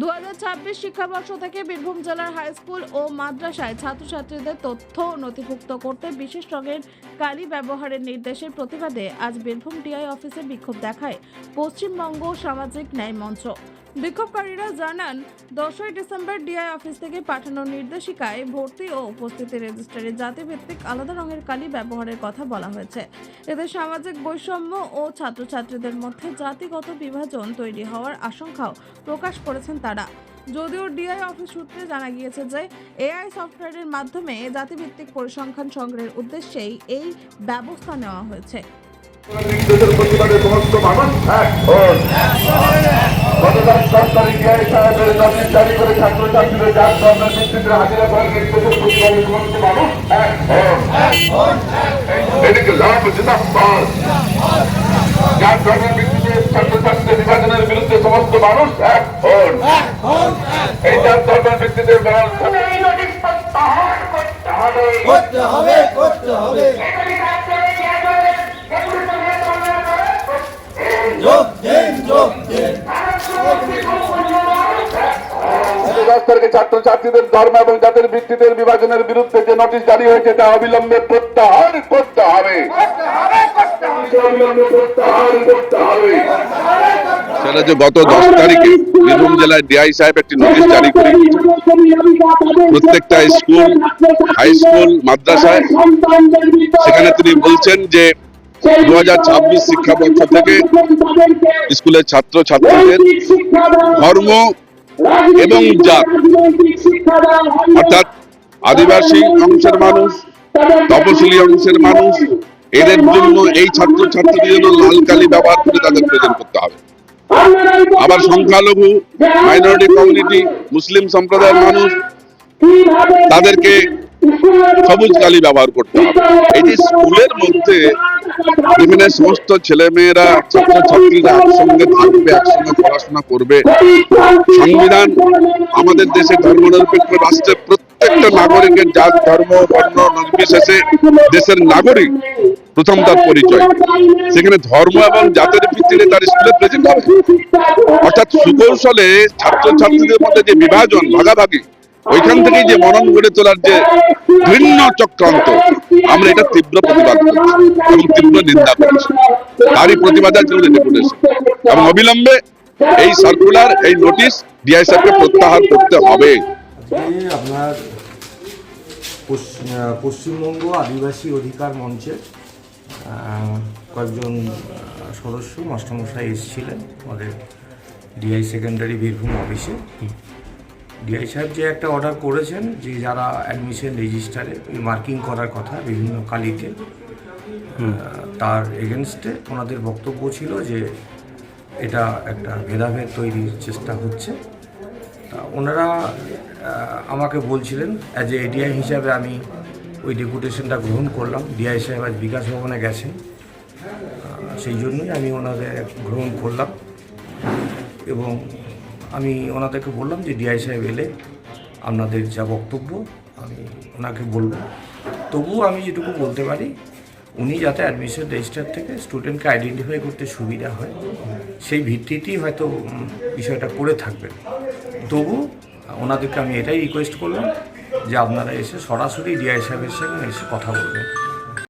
দু হাজার ছাব্বিশ শিক্ষাবর্ষ থেকে বীরভূম জেলার হাই স্কুল ও মাদ্রাসায় ছাত্রছাত্রীদের তথ্য নথিভুক্ত করতে বিশেষ রঙের কালি ব্যবহারের নির্দেশের প্রতিবাদে আজ বীরভূম ডিআই অফিসে বিক্ষোভ দেখায় পশ্চিমবঙ্গ সামাজিক ন্যায় মঞ্চ। বিক্ষোভকারীরা জানান দশই ডিসেম্বর ডিআই অফিস থেকে পাঠানো নির্দেশিকায় ভর্তি ও উপস্থিতি রেজিস্টারে জাতিভিত্তিক আলাদা রঙের কালি ব্যবহারের কথা বলা হয়েছে। এতে সামাজিক বৈষম্য ও ছাত্রছাত্রীদের মধ্যে জাতিগত বিভাজন তৈরি হওয়ার আশঙ্কাও প্রকাশ করেছেন তারা। যদিও ডিআই অফিস সূত্রে জানা গিয়েছে যে এআই সফটওয়্যারের মাধ্যমে জাতিভিত্তিক পরিসংখ্যান সংগ্রহের উদ্দেশ্যেই এই ব্যবস্থা নেওয়া হয়েছে। গতকাল সরকারি ন্যায় সাহেবের নোটিশ জারি করে ছাত্রছাত্রীদের যার ধর্মের ভিত্তিতে হাজিরা করার নির্দেশের প্রতিবাদে সমস্ত মানুষ এক হন। এদিকে লাভ জিন্দাবাদ। যার ধর্মের ভিত্তিতে ছাত্রছাত্রীদের বিভাজনের বিরুদ্ধে সমস্ত মানুষ এক হন। এই যার ধর্মের ভিত্তিতে ব্যবস্থা এই নোটিশ প্রত্যাহার করতে হবে। করতে হবে করতে হবে। এগুলি রাজ্যের চেয়ারম্যানের এগুলি তো নেতাদের করে যোগ দিন যোগ স্তরকে ছাত্রছাত্রীদের ধর্ম এবং জাতির ভিত্তিতে বিভাজনের বিরুদ্ধে যে নোটিশ জারি হয়েছে, তা অবিলম্বে প্রত্যাহার করতে হবে। সেখানে তিনি বলছেন যে দু হাজার ছাব্বিশ থেকে স্কুলের ছাত্র ছাত্রীদের ধর্ম এবং জাত অর্থাৎ আদিবাসী অংশের মানুষ, তপশিলি অংশের মানুষ, এদের জন্য এই ছাত্র ছাত্রীদের জন্য লাল কালি ব্যবহার করে তাদের প্রেজেন্ট করতে হবে। আবার সংখ্যালঘু মাইনরিটি কমিউনিটি মুসলিম সম্প্রদায়ের মানুষ, তাদেরকে সবুজ কালি ব্যবহার করতে হবে। এই স্কুলের মধ্যে যেখানে সমস্ত ছাত্র ছাত্রীরা একসঙ্গে থাকবে, একসঙ্গে পড়াশোনা করবে। সংবিধান আমাদের দেশে ধর্মনিরপেক্ষ রাষ্ট্রের প্রত্যেকটা নাগরিকের জাত, ধর্ম, বর্ণ, নির্বিশেষে দেশের নাগরিক প্রথম তার পরিচয়। সেখানে ধর্ম এবং জাতের ভিত্তিতে তার স্কুলে প্রেজেন্ট হবে। অর্থাৎ সুকৌশলে ছাত্র ছাত্রীদের মধ্যে যে বিভাজন, ভাগাভাগি ওইখান থেকে যে মনন গড়ে তোলার যে ভিন্ন চক্রান্ত আমরা এটা তীব্র প্রতিবাদ করছি এবং তীব্র নিন্দা করছি। তারই প্রতিবাদে আজকে আমাদের ডেপুটেশন। এবং অবিলম্বে এই সার্কুলার এই নোটিশ ডিআই সাহেবকে প্রত্যাহার করতে হবে। আপনার পশ্চিমবঙ্গ আদিবাসী অধিকার মঞ্চের কয়েকজন সদস্য মাস্টারমশাই এসেছিলেন আমাদের ডিআই সেকেন্ডারি বীরভূম অফিসে ডিআই সাহেব যে একটা অর্ডার করেছেন যে যারা অ্যাডমিশন রেজিস্টারে মার্কিং করার কথা বিভিন্ন কালিতে তার এগেনস্টে ওনাদের বক্তব্য ছিল যে এটা একটা ভেদাভেদ তৈরির চেষ্টা হচ্ছে। তা ওনারা আমাকে বলছিলেন অ্যাজ এ এডিআই হিসাবে আমি ওই ডেপুটেশনটা গ্রহণ করলাম। ডিআই সাহেব আজ বিকাশ ভবনে গেছেন। সেই জন্যই আমি ওনাদের গ্রহণ করলাম এবং আমি ওনাদেরকে বললাম যে ডিআই সাহেব এলে আপনাদের যা বক্তব্য আমি ওনাকে বলব। তবুও আমি যেটুকু বলতে পারি, উনি যাতে অ্যাডমিশন রেজিস্টার থেকে স্টুডেন্টকে আইডেন্টিফাই করতে সুবিধা হয়, সেই ভিত্তিতেই হয়তো বিষয়টা করে থাকবেন। তবু ওনাদেরকে আমি এটাই রিকোয়েস্ট করলাম যে আপনারা এসে সরাসরি ডিআই সাহেবের সঙ্গে এসে কথা বলবেন।